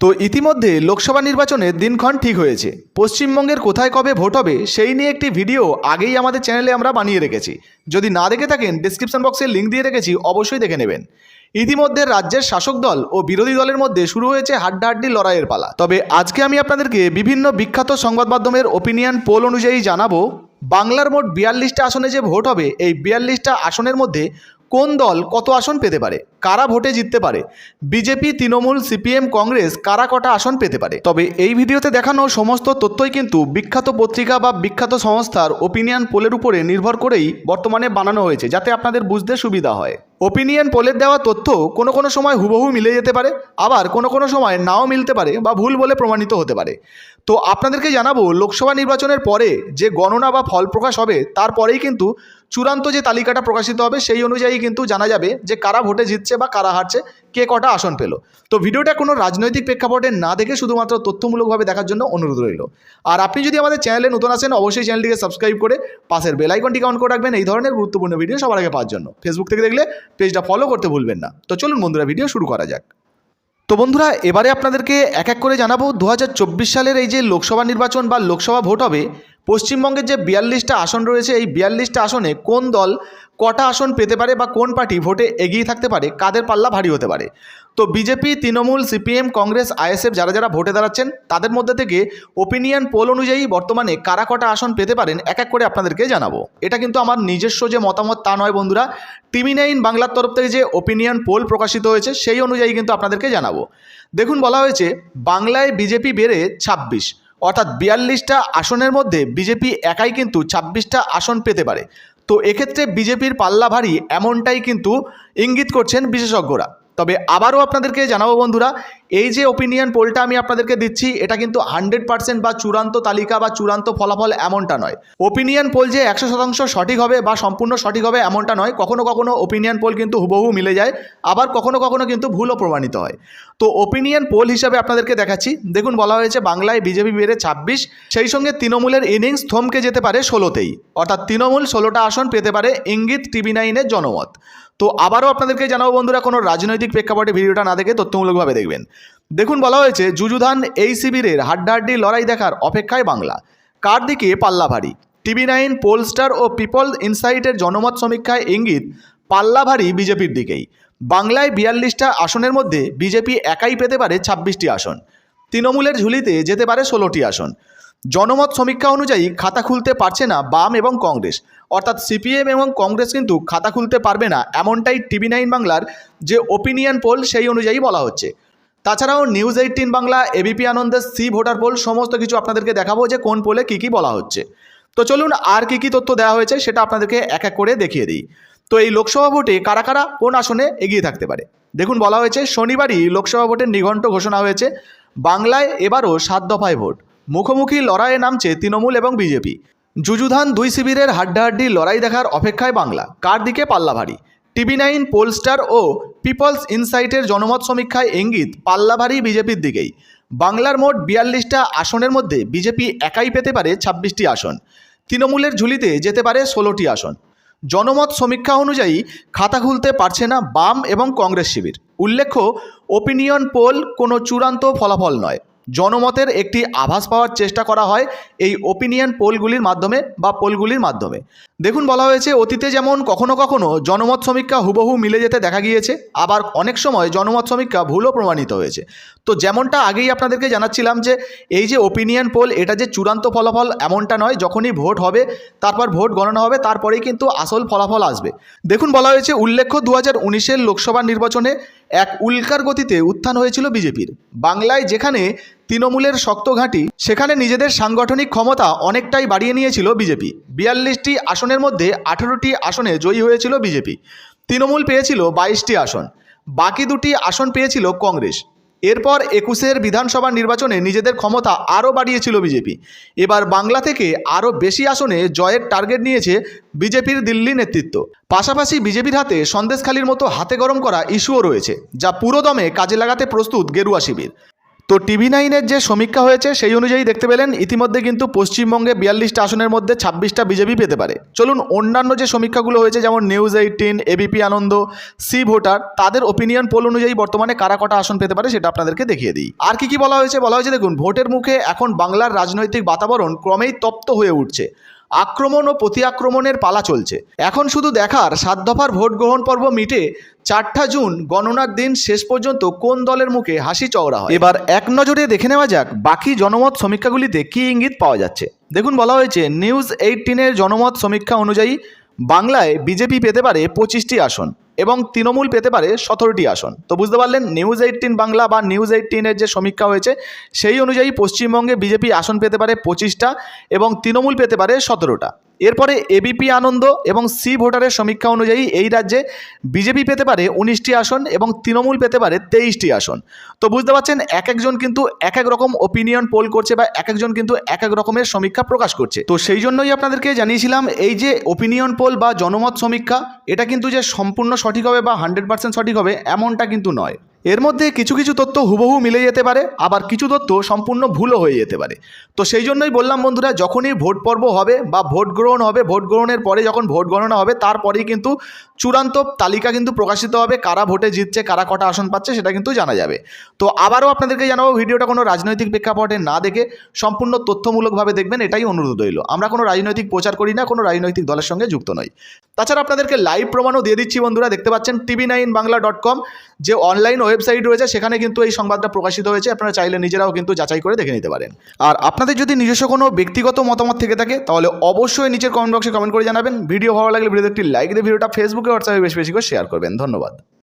তো ইতিমধ্যে লোকসভা নির্বাচনের দিনক্ষণ ঠিক হয়েছে। পশ্চিমবঙ্গের কোথায় কবে ভোট হবে সেই নিয়ে একটি ভিডিও আগেই আমাদের চ্যানেলে আমরা বানিয়ে রেখেছি। যদি না দেখে থাকেন ডিসক্রিপশন বক্সে লিঙ্ক দিয়ে রেখেছি, অবশ্যই দেখে নেবেন। ইতিমধ্যে রাজ্যের শাসক দল ও বিরোধী দলের মধ্যে শুরু হয়েছে হাড্ডাহাড্ডি লড়াইয়ের পালা। তবে আজকে আমি আপনাদেরকে বিভিন্ন বিখ্যাত সংবাদ মাধ্যমের ওপিনিয়ন পোল অনুযায়ী জানাব। বাংলার মোট বিয়াল্লিশটা আসনে যে ভোট হবে, এই বিয়াল্লিশটা আসনের মধ্যে কোন দল কত আসন পেতে পারে? কারা ভোটে জিততে পারে? বিজেপি, তৃণমূল, সিপিএম, কংগ্রেস, কারা কটা আসন পেতে পারে? তবে এই ভিডিওতে দেখানো সমস্ত তথ্যই কিন্তু বিখ্যাত পত্রিকা বা বিখ্যাত সংস্থার ওপিনিয়ন পোলের উপরে নির্ভর করেই বর্তমানে বানানো হয়েছে, যাতে আপনাদের বুঝতে সুবিধা হয়। ওপিনিয়ন পোলের দেওয়া তথ্য কোনো কোনো সময় হুবহু মিলে যেতে পারে, আবার কোনো কোনো সময় নাও মিলতে পারে বা ভুল বলে প্রমাণিত হতে পারে। তো আপনাদেরকে জানাব, লোকসভা নির্বাচনের পরে যে গণনা বা ফল প্রকাশ হবে তারপরেই কিন্তু চূড়ান্ত যে তালিকাটা প্রকাশিত হবে, সেই অনুযায়ী কিন্তু জানা যাবে যে কারা ভোটে জিতছে বা কারা হারছে। কে কটা আসন পেল। তো ভিডিওটা কোনো রাজনৈতিক প্রেক্ষাপটে না দেখে শুধুমাত্র তথ্যমূলকভাবে দেখার জন্য অনুরোধ রইল। আর আপনি যদি আমাদের চ্যানেলে নতুন আসেন, অবশ্যই চ্যানেলটিকে সাবস্ক্রাইব করে পাশের বেল আইকনটিকে অন করে রাখবেন। এই ধরনের গুরুত্বপূর্ণ ভিডিও সবার আগে পাওয়ার জন্য। ফেসবুক থেকে দেখলে পেজটা ফলো করতে ভুলবেন না। তো চলুন বন্ধুরা, ভিডিও শুরু করা যাক। তো বন্ধুরা, এবারে আপনাদেরকে এক এক করে জানাব। দু হাজার চব্বিশ সালের এই যে লোকসভা নির্বাচন বা লোকসভা ভোট হবে, পশ্চিমবঙ্গের যে বিয়াল্লিশটা আসন রয়েছে, এই বিয়াল্লিশটা আসনে কোন দল কটা আসন পেতে পারে বা কোন পার্টি ভোটে এগিয়ে থাকতে পারে, কাদের পাল্লা ভারী হতে পারে? তো BJP, Trinamool, CPM, Congress, ISF যারা যারা ভোটে দাঁড়াচ্ছেন, তাদের মধ্যে থেকে ওপিনিয়ন পোল অনুযায়ী বর্তমানে কারা কটা আসন পেতে পারেন, এক এক করে আপনাদেরকে জানাব। এটা কিন্তু আমার নিজস্ব যে মতামত তা নয় বন্ধুরা। টিভি নাইন বাংলার তরফ থেকে যে ওপিনিয়ন পোল প্রকাশিত হয়েছে, সেই অনুযায়ী কিন্তু আপনাদেরকে জানাব। দেখুন, বলা হয়েছে, বাংলায় বিজেপি বেড়ে ছাব্বিশ, অর্থাৎ বিয়াল্লিশটা আসনের মধ্যে বিজেপি একাই কিন্তু ছাব্বিশটা আসন পেতে পারে। তো এক্ষেত্রে বিজেপির পাল্লা ভারী এমনটাই কিন্তু ইঙ্গিত করছেন বিশেষজ্ঞরা। তবে আবারও আপনাদেরকে জানাব বন্ধুরা, এই যে ওপিনিয়ন পোলটা আমি আপনাদেরকে দিচ্ছি, এটা কিন্তু হান্ড্রেড পার্সেন্ট বা চূড়ান্ত তালিকা বা চূড়ান্ত ফলাফল এমনটা নয়। ওপিনিয়ন পোল যে একশো শতাংশ সঠিক হবে বা সম্পূর্ণ সঠিক হবে এমনটা নয়, কখনো কখনো ওপিনিয়ন পোল কিন্তু হুবহু মিলে যায়, আবার কখনো কখনো কিন্তু ভুলও প্রমাণিত হয়। তো ওপিনিয়ন পোল হিসাবে আপনাদেরকে দেখাচ্ছি, দেখুন বলা হয়েছে বাংলায় বিজেপি বেড়ে ছাব্বিশ, সেই সঙ্গে তৃণমূলের ইনিংস থমকে যেতে পারে ষোলোতেই, অর্থাৎ তৃণমূল ষোলোটা আসন পেতে পারে ইঙ্গিত টিভি নাইনের জনমত। তো আবারও আপনাদেরকে জানাব বন্ধুরা কোনো রাজনৈতিক প্রেক্ষাপটে ভিডিওটা না দেখে তথ্যমূলকভাবে দেখবেন। দেখুন, বলা হয়েছে, যুযুধান এই শিবিরের হাড্ডাহাড্ডি লড়াই দেখার অপেক্ষায় বাংলা। কার দিকে পাল্লা ভারী টিভি নাইন, পোলস্টার ও পিপল ইনসাইটের জনমত সমীক্ষায় ইঙ্গিত পাল্লা ভারী বিজেপির দিকেই। বাংলায় বিয়াল্লিশটা আসনের মধ্যে বিজেপি একাই পেতে পারে ছাব্বিশটি আসন। তৃণমূলের ঝুলিতে যেতে পারে ষোলোটি আসন। জনমত সমীক্ষা অনুযায়ী খাতা খুলতে পারছে না বাম এবং কংগ্রেস। অর্থাৎ সিপিএম এবং কংগ্রেস কিন্তু খাতা খুলতে পারবে না, এমনটাই টিভি নাইন বাংলার যে ওপিনিয়ন পোল সেই অনুযায়ী বলা হচ্ছে। তাছাড়াও নিউজ এইটিন বাংলা এবিপি আনন্দের সি ভোটার পোল, সমস্ত কিছু আপনাদেরকে দেখাবো যে কোন পোলে কী কী বলা হচ্ছে। তো চলুন আর কী কী তথ্য দেওয়া হয়েছে সেটা আপনাদেরকে এক এক করে দেখিয়ে দিই। তো এই লোকসভা ভোটে কারা কারা কোন আসনে এগিয়ে থাকতে পারে? দেখুন, বলা হয়েছে শনিবারই লোকসভা ভোটের নিঘণ্ট ঘোষণা হয়েছে। বাংলায় এবারও সাত দফায় ভোট। মুখোমুখি লড়াইয়ে নামছে তৃণমূল এবং বিজেপি। যুযুধান দুই শিবিরের হাড্ডাহাড্ডি লড়াই দেখার অপেক্ষায় বাংলা। কার দিকে পাল্লা ভারী? টিভি নাইন, পোলস্টার ও পিপলস ইনসাইটের জনমত সমীক্ষায় ইঙ্গিত, পাল্লা ভারী বিজেপির দিকেই। বাংলার মোট বিয়াল্লিশটা আসনের মধ্যে বিজেপি একাই পেতে পারে ছাব্বিশটি আসন। তৃণমূলের ঝুলিতে যেতে পারে ষোলোটি আসন। জনমত সমীক্ষা অনুযায়ী খাতা খুলতে পারছে না বাম এবং কংগ্রেস শিবির। উল্লেখ্য ওপিনিয়ন পোল কোনো চূড়ান্ত ফলাফল নয়। জনমতের একটি আভাস পাওয়ার চেষ্টা করা হয় এই ওপিনিয়ন পোলগুলির মাধ্যমে বা পোলগুলির মাধ্যমে। দেখুন, বলা হয়েছে, অতীতে যেমন কখনো কখনো জনমত সমীক্ষা হুবহু মিলে যেতে দেখা গিয়েছে, আবার অনেক সময় জনমত সমীক্ষা ভুলও প্রমাণিত হয়েছে। তো যেমনটা আগেই আপনাদেরকে জানাচ্ছিলাম যে, এই যে ওপিনিয়ন পোল এটা যে চূড়ান্ত ফলাফল এমনটা নয়, যখনই ভোট হবে, তারপর ভোট গণনা হবে, তারপরেই কিন্তু আসল ফলাফল আসবে। দেখুন, বলা হয়েছে, উল্লেখ্য দু হাজার লোকসভা নির্বাচনে এক উল্কার গতিতে উত্থান হয়েছিল বিজেপির। বাংলায় যেখানে তৃণমূলের শক্ত ঘাঁটি, সেখানে নিজেদের সাংগঠনিক ক্ষমতা অনেকটাই বাড়িয়ে নিয়েছিল বিজেপি। বিয়াল্লিশটি আসনের মধ্যে আঠেরোটি আসনে জয়ী হয়েছিল বিজেপি। তৃণমূল পেয়েছিল বাইশটি আসন। বাকি দুটি আসন পেয়েছিল কংগ্রেস। এরপর একুশের বিধানসভা নির্বাচনে নিজেদের ক্ষমতা আরও বাড়িয়েছিল বিজেপি। এবার বাংলা থেকে আরও বেশি আসনে জয়ের টার্গেট নিয়েছে বিজেপির দিল্লি নেতৃত্ব। পাশাপাশি বিজেপির হাতে সন্দেশখালির মতো হাতে গরম করা ইস্যুও রয়েছে, যা পুরোদমে কাজে লাগাতে প্রস্তুত গেরুয়া শিবির। তো টিভি নাইনের যে সমীক্ষা হয়েছে, সেই অনুযায়ী দেখতে পেলেন ইতিমধ্যে কিন্তু পশ্চিমবঙ্গে বিয়াল্লিশটা আসনের মধ্যে ছাব্বিশটা বিজেপি পেতে পারে। চলুন অন্যান্য যে সমীক্ষাগুলো হয়েছে, যেমন news eighteen ABP Ananda C voter তাদের ওপিনিয়ন পোল অনুযায়ী বর্তমানে কারা কটা আসন পেতে পারে সেটা আপনাদেরকে দেখিয়ে দিই। আর কি কি বলা হয়েছে? বলা হয়েছে দেখুন, ভোটের মুখে এখন বাংলার রাজনৈতিক বাতাবরণ ক্রমেই তপ্ত হয়ে উঠছে। আক্রমণ ও প্রতি আক্রমণের পালা চলছে। এখন শুধু দেখার সাত দফার ভোট গ্রহণ পর্ব মিটে চারটা জুন গণনার দিন শেষ পর্যন্ত কোন দলের মুখে হাসি চওড়া হয়? এবার এক নজরে দেখে নেওয়া যাক বাকি জনমত সমীক্ষাগুলিতে কী ইঙ্গিত পাওয়া যাচ্ছে। দেখুন, বলা হয়েছে, নিউজ এইটিনের জনমত সমীক্ষা অনুযায়ী বাংলায় বিজেপি পেতে পারে পঁচিশটি আসন। এবং তৃণমূল পেতে পারে সতেরোটি আসন। তো বুঝতে পারলেন নিউজ এইটিন বাংলা বা নিউজ এইটিনের যে সমীক্ষা হয়েছে, সেই অনুযায়ী পশ্চিমবঙ্গে বিজেপি আসন পেতে পারে পঁচিশটা এবং তৃণমূল পেতে পারে সতেরোটা। এরপরে এবিপি আনন্দ এবং সি ভোটারের সমীক্ষা অনুযায়ী এই রাজ্যে বিজেপি পেতে পারে উনিশটি আসন এবং তৃণমূল পেতে পারে তেইশটি আসন। তো বুঝতে পারছেন, এক একজন কিন্তু এক এক রকম ওপিনিয়ন পোল করছে বা এক একজন কিন্তু এক এক রকমের সমীক্ষা প্রকাশ করছে। তো সেই জন্যই আপনাদেরকে জানিয়েছিলাম, এই যে ওপিনিয়ন পোল বা জনমত সমীক্ষা, এটা কিন্তু যে সম্পূর্ণ সঠিক হবে বা হান্ড্রেড পার্সেন্ট সঠিক হবে এমনটা কিন্তু নয়। এর মধ্যে কিছু কিছু তথ্য হুবহু মিলে যেতে পারে, আবার কিছু তথ্য সম্পূর্ণ ভুলও হয়ে যেতে পারে। তো সেই জন্যই বললাম বন্ধুরা, যখনই ভোট পর্ব হবে বা ভোট গ্রহণ হবে, ভোট গ্রহণের পরে যখন ভোট গণনা হবে, তারপরেই কিন্তু চূড়ান্ত তালিকা কিন্তু প্রকাশিত হবে, কারা ভোটে জিতছে, কারা কটা আসন পাচ্ছে, সেটা কিন্তু জানা যাবে। তো আবারও আপনাদেরকে জানাব, ভিডিওটা কোনো রাজনৈতিক প্রেক্ষাপটে না দেখে সম্পূর্ণ তথ্যমূলকভাবে দেখবেন, এটাই অনুরোধ রইল। আমরা কোনো রাজনৈতিক প্রচার করি না, কোনো রাজনৈতিক দলের সঙ্গে যুক্ত নই। তাছাড়া আপনাদেরকে লাইভ প্রমাণও দিয়ে দিচ্ছি বন্ধুরা, দেখতে পাচ্ছেন TV nine Bangla dot com যে অনলাইন ওয়েবসাইট রয়েছে, সেখানে কিন্তু এই সংবাদটা প্রকাশিত হয়েছে। আপনারা চাইলে নিজেরাও কিন্তু যাচাই করে দেখে নিতে পারেন। আর আপনাদের যদি নিজস্ব কোনো ব্যক্তিগত মতামত থেকে থাকে, তাহলে অবশ্যই নিচের কমেন্ট বক্সে কমেন্ট করে জানাবেন। ভিডিও ভালো লাগলে ভিডিওতে একটি লাইক দিয়ে ভিডিওটা ফেসবুকে হোয়াটসঅ্যাপে বেশি বেশি করে শেয়ার করবেন। ধন্যবাদ।